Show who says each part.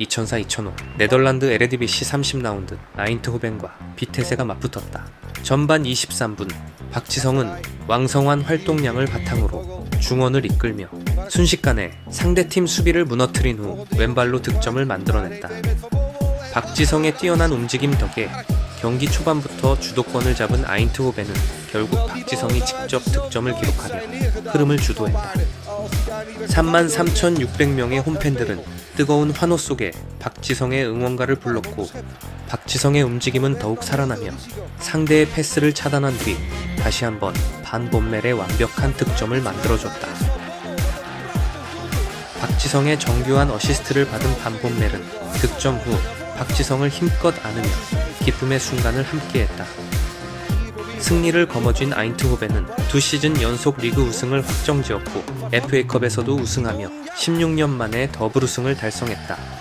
Speaker 1: 2004-2005 네덜란드 에레디비시 30라운드 나인트호벤과 비테세가 맞붙었다. 전반 23분 박지성은 왕성한 활동량을 바탕으로 중원을 이끌며 순식간에 상대팀 수비를 무너뜨린 후 왼발로 득점을 만들어냈다. 박지성의 뛰어난 움직임 덕에 경기 초반부터 주도권을 잡은 아인트호벤은 결국 박지성이 직접 득점을 기록하며 흐름을 주도했다. 33,600명의 홈팬들은 뜨거운 환호 속에 박지성의 응원가를 불렀고 박지성의 움직임은 더욱 살아나며 상대의 패스를 차단한 뒤 다시 한번 반본멜의 완벽한 득점을 만들어줬다. 박지성의 정교한 어시스트를 받은 반본멜은 득점 후 박지성을 힘껏 안으며 기쁨의 순간을 함께했다. 승리를 거머쥔 아인트호벤은 두 시즌 연속 리그 우승을 확정지었고 FA컵에서도 우승하며 16년 만에 더블 우승을 달성했다.